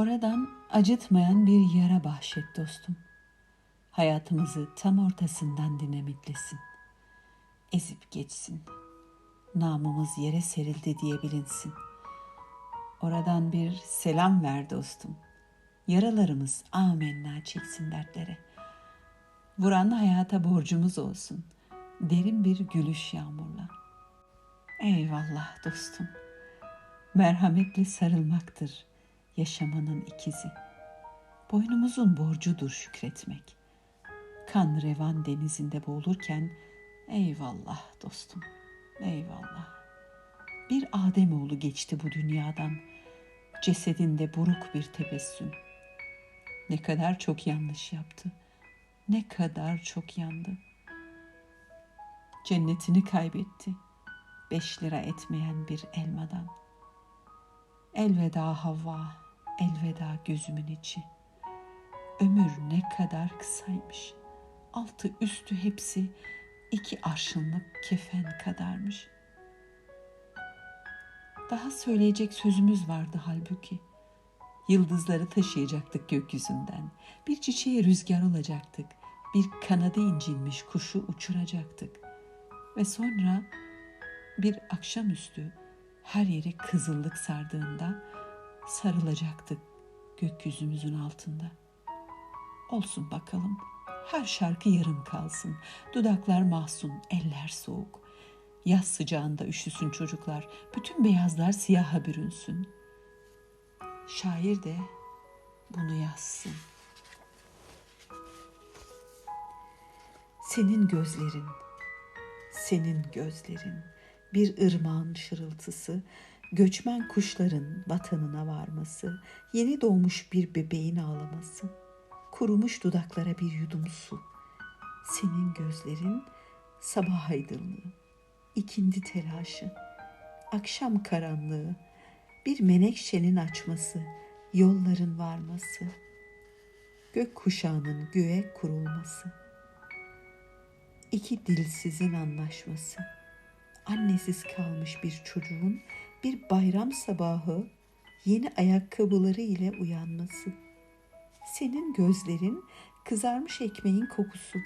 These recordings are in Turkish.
Oradan acıtmayan bir yara bahşet dostum. Hayatımızı tam ortasından dinamitlesin. Ezip geçsin. Namımız yere serildi diye bilinsin. Oradan bir selam ver dostum. Yaralarımız amenna çeksin dertlere. Vuran hayata borcumuz olsun. Derin bir gülüş yağmurla. Eyvallah dostum. Merhametle sarılmaktır yaşamanın ikizi. Boynumuzun borcudur şükretmek. Kan revan denizinde boğulurken eyvallah dostum, eyvallah. Bir Ademoğlu geçti bu dünyadan. Cesedinde buruk bir tebessüm. Ne kadar çok yanlış yaptı. Ne kadar çok yandı. Cennetini kaybetti. Beş lira etmeyen bir elmadan. Elveda Havva, elveda gözümün içi. Ömür ne kadar kısaymış. Altı üstü hepsi iki arşınlık kefen kadarmış. Daha söyleyecek sözümüz vardı halbuki. Yıldızları taşıyacaktık gökyüzünden. Bir çiçeğe rüzgar olacaktık. Bir kanadı incinmiş kuşu uçuracaktık. Ve sonra bir akşamüstü her yeri kızıllık sardığında sarılacaktık gökyüzümüzün altında. Olsun bakalım. Her şarkı yarım kalsın. Dudaklar mahzun, eller soğuk. Yaz sıcağında üşüsün çocuklar. Bütün beyazlar siyaha bürünsün. Şair de bunu yazsın. Senin gözlerin, senin gözlerin, bir ırmağın şırıltısı, göçmen kuşların vatanına varması, yeni doğmuş bir bebeğin ağlaması, kurumuş dudaklara bir yudum su, senin gözlerin sabah aydınlığı, ikindi telaşı, akşam karanlığı, bir menekşenin açması, yolların varması, gök kuşağının göğe kurulması, iki dilsizin anlaşması, annesiz kalmış bir çocuğun bir bayram sabahı yeni ayakkabıları ile uyanması, senin gözlerin kızarmış ekmeğin kokusu,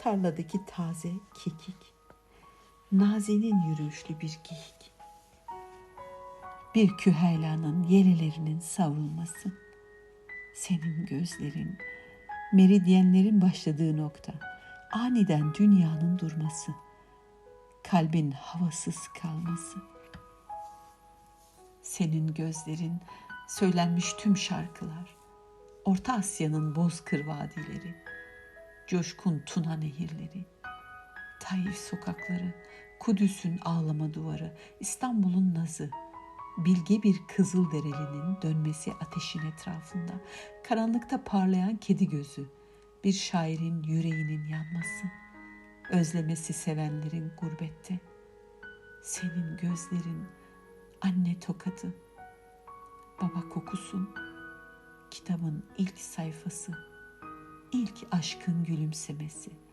tarladaki taze kekik, Naze'nin yürüyüşlü bir geyik. Bir küheylanın yelelerinin savrulması. Senin gözlerin, meridyenlerin başladığı nokta. Aniden dünyanın durması. Kalbin havasız kalması. Senin gözlerin, söylenmiş tüm şarkılar. Orta Asya'nın bozkır vadileri. Coşkun Tuna nehirleri Taif sokakları, Kudüs'ün ağlama duvarı, İstanbul'un nazı, bilge bir kızıl derelinin dönmesi ateşin etrafında, karanlıkta parlayan kedi gözü, bir şairin yüreğinin yanması, özlemesi sevenlerin gurbette, senin gözlerin, anne tokadı, baba kokusun, kitabın ilk sayfası, ilk aşkın gülümsemesi.''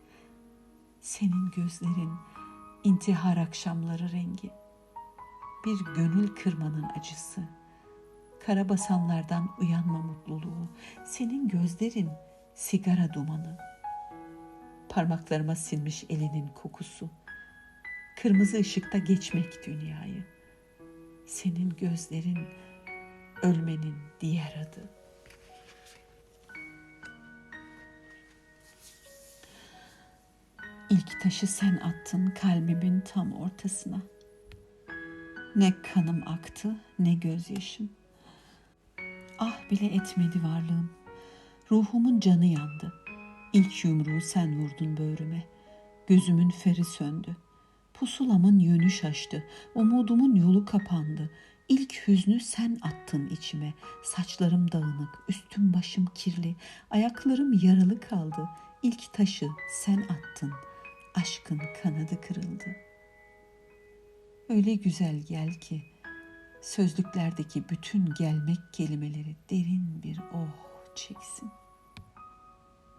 Senin gözlerin intihar akşamları rengi. Bir gönül kırmanın acısı. Karabasanlardan uyanma mutluluğu. Senin gözlerin sigara dumanı. Parmaklarıma sinmiş elinin kokusu. Kırmızı ışıkta geçmek dünyayı. Senin gözlerin ölmenin diğer adı.'' İlk taşı sen attın kalbimin tam ortasına. Ne kanım aktı ne gözyaşım. Ah bile etmedi varlığım. Ruhumun canı yandı. İlk yumruğu sen vurdun böğrüme. Gözümün feri söndü. Pusulamın yönü şaştı. Umudumun yolu kapandı. İlk hüznü sen attın içime. Saçlarım dağınık, üstüm başım kirli, ayaklarım yaralı kaldı. İlk taşı sen attın.'' aşkın kanadı kırıldı. Öyle güzel gel ki sözlüklerdeki bütün gelmek kelimeleri derin bir oh çeksin.